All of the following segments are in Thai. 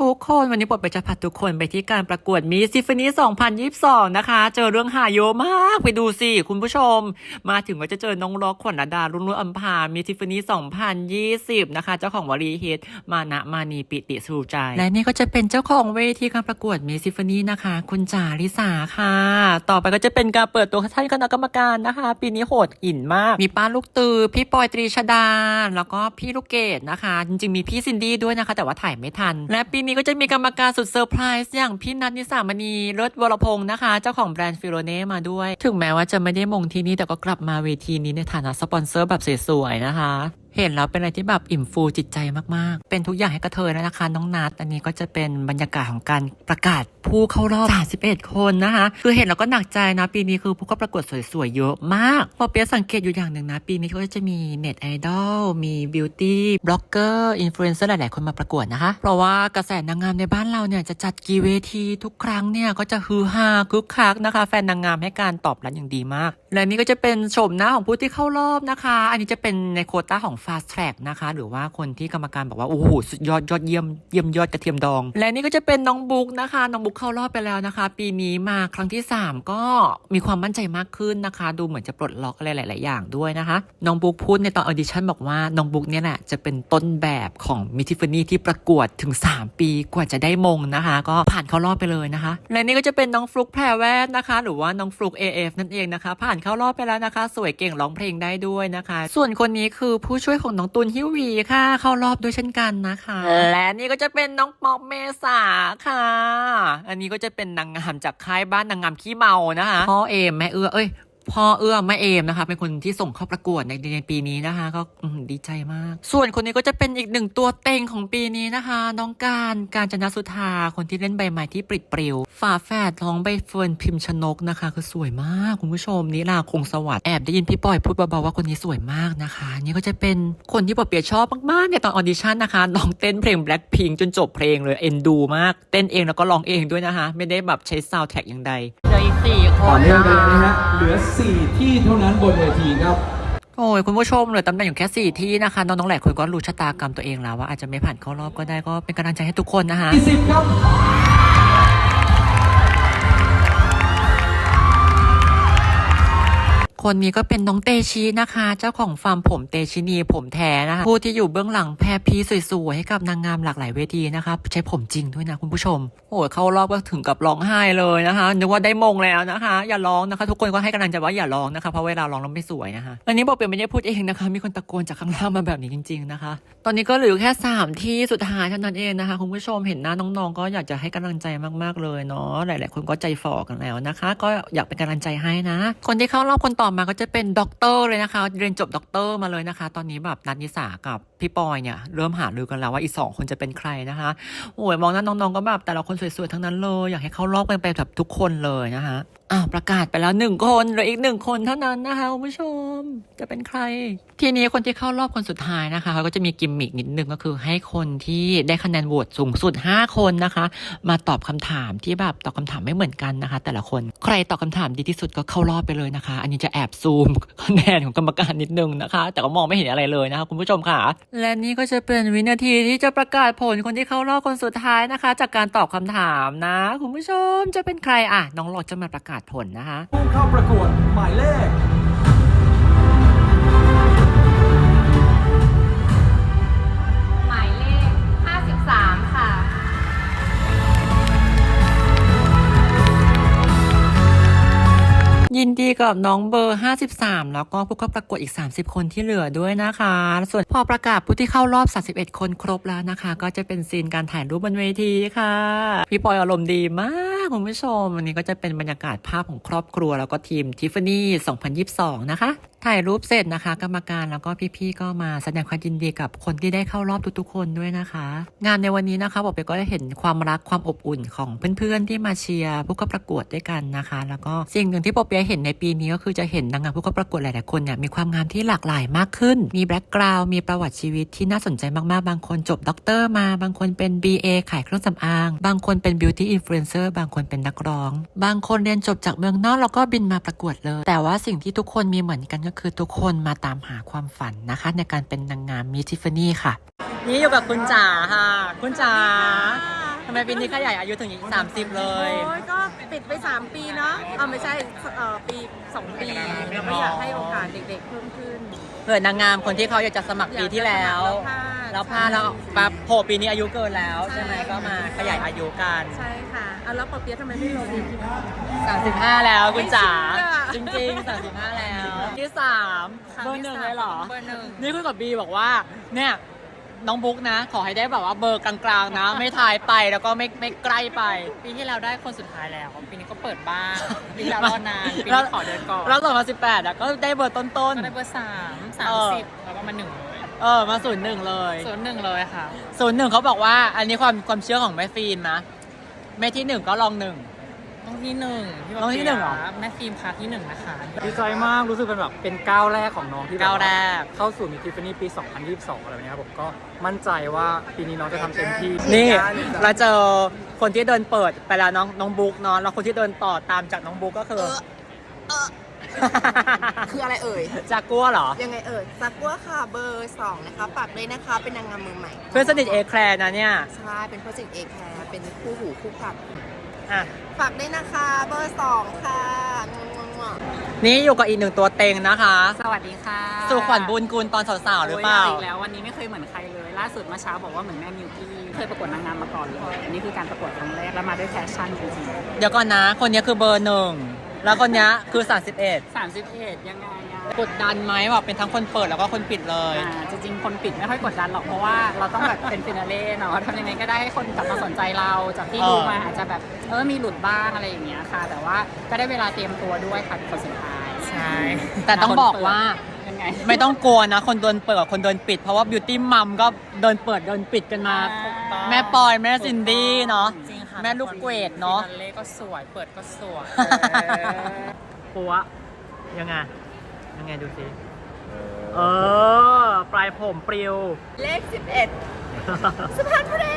ทุกคนวันนี้ปลดไปจะพาทุกคนไปที่การประกวดมีซิฟนี2022 นะคะ เจอเรื่องหาเยอะมากไปดูสิคุณผู้ชม มาถึงก็จะเจอน้องล็อกขวัญดารุ่งรุ่งอัมพามีซิฟนี2020 นะคะ เจ้าของวลีฮิตมานะมานีปิติสูใจ และนี่ก็จะเป็นเจ้าของเวทีการประกวดมีซิฟนีนะคะ คุณจาริสาค่ะ ต่อไปก็จะเป็นการเปิดตัวท่านคณะกรรมการนะคะ ปีนี้โหดหินมาก มีป้าลูกตือ พี่ปอยตรีชดา แล้วก็พี่ลูกเกดนะคะ จริงๆมีพี่ซินดี้ด้วยนะคะ แต่ว่าถ่ายไม่ทัน และปีนี้ก็จะมีกรรมการสุดเซอร์ไพรส์อย่างพี่นัทนิสามณีเลิศวรพงศ์นะคะ เจ้าของแบรนด์ฟิโรเน่มาด้วย ถึงแม้ว่าจะไม่ได้มงที่นี่แต่ก็กลับมาเวทีนี้ในฐานะสปอนเซอร์แบบสวยๆนะคะ เห็นแล้วเป็นอะไรที่แบบอิ่มฟูจิตใจมากๆ เป็นทุกอย่างให้กระเทยนะคะน้องนัดอันนี้ก็จะเป็นบรรยากาศของการประกาศผู้เข้ารอบ 31 คนนะคะ คือเห็นแล้วก็หนักใจนะปีนี้คือผู้เข้าประกวดสวยๆ เยอะมากพอเปียสังเกตอยู่อย่างหนึ่งนะ ปีนี้ก็จะมีเน็ตไอดอลมีบิวตี้บล็อกเกอร์อินฟลูเอนเซอร์หลายๆ คนมาประกวดนะคะ เพราะว่ากระแสนางงามในบ้านเราเนี่ยจะจัดกี่เวทีทุกครั้งเนี่ยก็จะฮือฮาคึกคักนะคะ แฟนนางงามให้การตอบรับอย่างดีมาก และนี่ก็จะเป็นโฉมหน้าของผู้ที่เข้ารอบนะคะ อันนี้จะเป็นในโคต้าของ Fast Track นะคะ หรือว่าคนที่กรรมการบอกว่า โอ้โห สุดยอดยอดเยี่ยมเยี่ยมยอดกระเทียมดอง และนี่ก็จะเป็นน้องบุ๊กนะคะ น้องบุ๊กเข้ารอบไปแล้วนะคะ ปีนี้มาครั้งที่ 3 ก็มีความมั่นใจมากขึ้นนะคะ ดูเหมือนจะปลดล็อกอะไรหลาย ๆ อย่างด้วยนะคะ น้องบุ๊กพูดในตอนออดิชั่นบอกว่าน้องบุ๊กเนี่ยแหละจะเป็นต้นแบบของมิทิฟานี่ที่ประกวดถึง 3 ปีกว่าจะได้มงนะคะ ก็ผ่านเข้ารอบไปเลยนะคะ และนี่ก็จะเป็นน้องฟลุกแพรแวดนะคะ หรือว่าน้องฟลุก AF นั่นเองนะคะ ผ่านเข้ารอบไปแล้วนะคะ สวยเก่งร้องเพลงได้ด้วยนะคะ ส่วนคนนี้คือผู้ช่วยของน้องตูนฮิววีค่ะ เข้ารอบด้วยเช่นกันนะคะ และนี่ก็จะเป็นน้องป๊อปเมษาค่ะ อันนี้ก็จะเป็นนางงามจากค่ายบ้านนางงามขี้เมานะคะพ่อเอมแม่เอื้อเอ้ย พ่อเอื้อแม่เอมนะคะ เป็นคนที่ส่งเข้าประกวดในในปีนี้นะคะ ก็ดีใจมาก ส่วนคนนี้ก็จะเป็นอีกหนึ่งตัวเต็งของปีนี้นะคะ น้องการการจนสุธาคนที่เล่นใบไม้ที่ปริดปลิวฝาแฝดน้องใบเฟิร์นพิมพ์ชนกนะคะ คือสวยมาก คุณผู้ชมนิลาคงสวัสดิ์แอบได้ยินพี่ปอยพูดเบาๆว่าคนนี้สวยมากนะคะนี่ก็จะเป็นคนที่ปอเปียชอบมากๆในตอนออดิชั่นนะคะน้องเต้นเพลง Blackpink จนจบเพลงเลยเอ็นดูมากเต้นเองแล้วก็ร้องเองด้วยนะคะ ไม่ได้แบบใช้ซาวด์แท็กอย่างใดลืออีกสี่คต่อนเนื่องกันเลยนะฮะ เหลือ 4 ที่เท่านั้นบนเวทีครับ โอ้ยคุณผู้ชมเหลือตำแหน่งอยู่แค่สี่ที่นะคะน้องๆหลายคนก็รู้ชะตากรรมตัวเองแล้วว่าอาจจะไม่ผ่านเข้ารอบก็ได้ก็เป็นกำลังใจให้ทุกคนนะคะ 20 ครับ คนนี้ก็เป็นน้องเตชินะคะ เจ้าของฟาร์มผมเตชินีผมแท้นะคะผู้ที่อยู่เบื้องหลังแพรพีสวยๆให้กับนางงามหลากหลายเวทีนะคะ ใช้ผมจริงด้วยนะคุณผู้ชม โอ้เข้ารอบก็ถึงกับร้องไห้เลยนะคะนึกว่าได้มงแล้วนะคะ อย่าร้องนะคะ ทุกคนก็ให้กำลังใจว่าอย่าร้องนะคะเพราะเวลาร้องแล้วไม่สวยนะคะอันนี้บอกเปียไม่ได้พูดเองนะคะ มีคนตะโกนจากข้างล่างมาแบบนี้จริง ๆนะคะ ตอนนี้ก็เหลือแค่3ที่สุดท้ายเท่านั้นเองนะคะคุณผู้ชมเห็นหน้าน้องๆ ก็อยากจะให้กำลังใจมากๆเลยเนาะหลาย ๆ คนก็ใจฝ่อกันแล้วนะคะ ก็อยากเป็นกำลังใจให้นะ คนที่เข้ารอบคนต่อมาก็จะเป็นด็อกเตอร์เลยนะคะ เรียนจบด็อกเตอร์มาเลยนะคะ ตอนนี้แบบนัทนิสากับพี่ปอยเนี่ยเริ่มหารือกันแล้วว่าอีกสองคนจะเป็นใครนะคะโอ้ยมองหน้าน้องๆก็แบบแต่ละคนสวยๆทั้งนั้นเลย อยากให้เข้ารอบกันไปแบบทุกคนเลยนะคะ อ้าวประกาศไปแล้วหนึ่งคนเหลืออีกหนึ่งคนเท่านั้นนะคะคุณผู้ชม จะเป็นใคร ทีนี้คนที่เข้ารอบคนสุดท้ายนะคะเขาก็จะมีกิมมิกนิดนึงก็คือให้คนที่ได้คะแนนโหวตสูงสุด 5 คนนะคะ มาตอบคำถามที่แบบตอบคำถามไม่เหมือนกันนะคะ แต่ละคนใครตอบคำถามดีที่สุดก็เข้ารอบไปเลยนะคะ อันนี้จะแอบซูมคะแนนของกรรมการนิดนึงนะคะ แต่ก็มองไม่เห็นอะไรเลยนะคะคุณผู้ชมค่ะ และนี่ก็จะเป็นวินาทีที่จะประกาศผลคนที่เข้ารอบคนสุดท้ายนะคะ จากการตอบคำถามนะ คุณผู้ชมจะเป็นใครอะน้องหลอดจะมาประกาศผลนะคะผู้เข้าประกวดหมายเลขหมายเลข 53 ค่ะ ยินดีกับน้องเบอร์ 53 แล้วก็ผู้เข้าประกวดอีก 30 คนที่เหลือด้วยนะคะ ส่วนพอประกาศผู้ที่เข้ารอบ 31 คนครบแล้วนะคะ ก็จะเป็นซีนการถ่ายรูปบนเวทีค่ะ พี่ปอยอารมณ์ดีมาก คุณผู้ชม วันนี้ก็จะเป็นบรรยากาศภาพของครอบครัว แล้วก็ทีมทิฟฟานี่2022 นะคะ ถ่ายรูปเสร็จนะคะ กรรมการแล้วก็พี่ๆก็มาแสดงความยินดีกับคนที่ได้เข้ารอบทุกๆคนด้วยนะคะ งานในวันนี้นะคะบอกไปก็ได้เห็นความรักความอบอุ่นของเพื่อนๆที่มาเชียร์ผู้เข้าประกวดด้วยกันนะคะ แล้วก็สิ่งหนึ่งที่ปอเปียเห็นในปีนี้ก็คือจะเห็นนางงามผู้เข้าประกวดหลายๆคนเนี่ยมีความงามที่หลากหลายมากขึ้น มีแบ็กกราวด์มีประวัติชีวิตที่น่าสนใจมากๆ บางคนจบด็อกเตอร์มา บางคนเป็น BA ขายเครื่องสำอาง บางคนเป็นบิวตี้อินฟลูเอนเซอร์บางคนเป็นนักร้อง บางคนเรียนจบจากเมืองนอกแล้วก็บินมาประกวดเลย แต่ว่าสิ่งที่ทุกคนมีเหมือนกันก็คือทุกคนมาตามหาความฝันนะคะ ในการเป็นนางงามมิทิฟานี่ค่ะ นี่อยู่กับคุณจ๋าค่ะ คุณจ๋าไมปีนี้ขยายอายุถึงสามสิบเลย โอ้ยก็ปิดไป 3 ปีเนาะเอาไม่ใช่เอ่อปี 2 ปีเราไม่อยากให้โอกาสเด็กๆเพิ่มขึ้น เผื่อนางงามคนที่เขาอยากจะสมัครปีที่แล้วแล้วพลาดแล้วปั๊บโผล่ปีนี้อายุเกินแล้วใช่ไหมก็มาขยายอายุกันใช่ค่ะเอาแล้วปอเปี๊ยะทำไมไม่ลง35แล้วคุณจ๋าไม่จเชื่อริงๆ35แล้วที่สามครั้งเบอร์ที่หนึ่งสามเลยเหรอเบอร์หนึ่งนี่คุยกับบีบอกว่าเนี่ยน้องบุ๊กนะ ขอให้ได้แบบว่าเบอร์กลางๆนะ ไม่ทายไปแล้วก็ไม่ไม่ใกล้ไป ปีที่แล้วได้คนสุดท้ายแล้ว ปีนี้ก็เปิดบ้างปีที่แล้วรอนานปีแล้วนี้ขอเดินก่อนแล้วต่อมา18อะก็ได้เบอร์ต้นก็ได้เบอร์สาม สามสิบแล้วก็มาหนึ่งเลยๆเออมาศูนย์หนึ่งเลยศูนย์หนึ่งเลยค่ะศูนย์หนึ่งเขาบอกว่า อันนี้ความความเชื่อของแม่ฟิล์มนะแม่ที่หนึ่งก็ลองหนึ่งต้องที่หนึ่งพี่ต้องที่หนึ่งเหรอแม่ฟิล์มค่ะที่หนึ่งนะคะดีใจมากรู้สึกเป็นแบบเป็นก้าวแรกของน้องที่บบก้าวแรกเข้าสู่มิทิฟ f นี่ปี 2022 อะไรแบบเนี้ยครับผมก็มั่นใจว่าปีนี้น้องจะทำเต็มที่นี่เราเจอคนที่เดินเปิดไปแล้วน้องน้องบุ๊กเนาะแล้วคนที่เดินต่อตามจากน้องบุ๊กก็คือ คืออะไรเอ่ย จากกัวเหรอ ยังไงเอ่ยซักว่าค่ะเบอร์2นะคะฝากด้วยนะคะเป็นนางงามมือใหม่เพื่อนสนิทเอแคลร์นะเนี่ย ใช่เป็นโปรเจกต์เอแคร์เป็นคู่หูคู่ขับอะ ฝากด้วยนะคะเบอร์2ค่ะงงๆนี่อยู่กับอีกหนึ่งตัวเต็งนะคะ สวัสดีค่ะสู่ขวัญบุญกุลตอนสาวๆหรือเปล่า โยอีกแล้ววันนี้ไม่เคยเหมือนใครเลย ล่าสุดเมื่อเช้าบอกว่าเหมือนแม่มิวกี้เคยประกวดนางงามมาก่อนเลยอันนี้คือการประกวดครั้งแรกแล้วมาด้วยแฟชั่นจริงเดี๋ยวก่อนนะ คนนี้คือเบอร์หนึ่ง แล้วคนนี้คือ 31ๆ31 ยังไงอะกดดันไหมว่าเป็นทั้งคนเปิดแล้วก็คนปิดเลย อ่าจริงๆ คนปิดไม่ค่อยกดดันหรอกเพราะว่าเราต้องแบบเป็นฟินาเล่เนาะทำยังไงก็ได้ให้คนกลับมาสนใจเราจากที่เออดูมาอาจจะแบบเออมีหลุดบ้างอะไรอย่างเงี้ยค่ะ แต่ว่าก็ได้เวลาเตรียมตัวด้วยค่ะเป็นคนสุดท้าย ใช่ แต่ต้องบอกว่า ยังไง ไม่ต้องกลัวนะ คนโดนเปิดกับคนโดนปิด เพราะว่าบิวตี้มัมก็โดนเปิดโดนปิดกันมา ถูกต้อง แม่ปอยแม่ซินดี้เนาะ จริงค่ะแม่ลูกเกรดเนาะฟินาเล่ก็สวย เปิดก็สวยปัวยังไง ยังไงดูสิ เออ ปลายผมปลิว เลข 11สุพรรณบุรี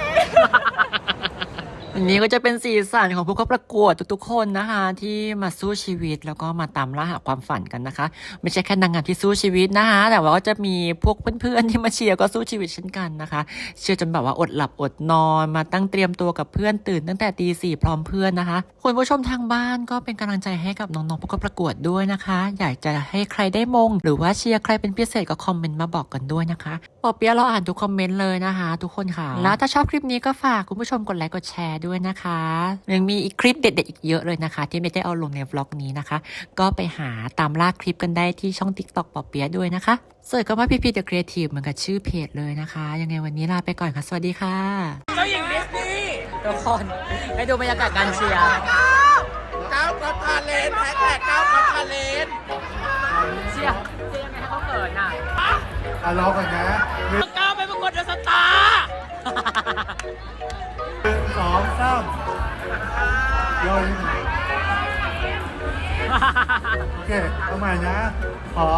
อันนี้ก็จะเป็นสีสันของผู้เข้าประกวดทุกๆ คนนะคะ ที่มาสู้ชีวิตแล้วก็มาตามล่าหาความฝันกันนะคะ ไม่ใช่แค่นางงามที่สู้ชีวิตนะคะแต่ว่าก็จะมีพวกเพื่อนๆที่มาเชียร์ก็สู้ชีวิตเช่นกันนะคะ เชียร์จนแบบว่าอดหลับอดนอน มาตั้งเตรียมตัวกับเพื่อนตื่น ตั้งแต่ตีสี่พร้อมเพื่อนนะคะคุณผู้ชมทางบ้านก็เป็นกำลังใจให้กับน้องๆผู้เข้าประกวดด้วยนะคะ อยากจะให้ใครได้มง หรือว่าเชียร์ใครเป็นพิเศษก็คอมเมนต์มาบอกกันด้วยนะคะ อเปียะเราอ่านทุกคอมเมนต์เลยนะคะ ทุกคนค่ะ แล้วถ้าชอบคลิปนี้ก็ฝากคุณผู้ชมกดไลค์กดแชร์ด้วยนะคะยังมีอีกคลิปเด็ดๆอีกเยอะเลยนะคะ ที่ไม่ได้เอาลงในวล็อกนี้นะคะ ก็ไปหาตามล่าคลิปกันได้ที่ช่อง TikTok ปอเปียะด้วยนะคะเสิร์ชคำว่าพีพีเดอะครีเอทีฟเหมือนกับชื่อเพจเลยนะคะ ยังไงวันนี้ลาไปก่อนค่ะ สวัสดีค่ะเจ้าหญิงดิสนีย์ทุกคนให้ดูบรรยากาศการเชียร์ก้าวกับทาเลนแท็กแท็กก้าวกับทาเลนเชียร์เชียร์ยังไงให้เขาเกิดน่ะอะรอก่อนนะ สองสามโยนโอเคเอาใหม่นะ ขอ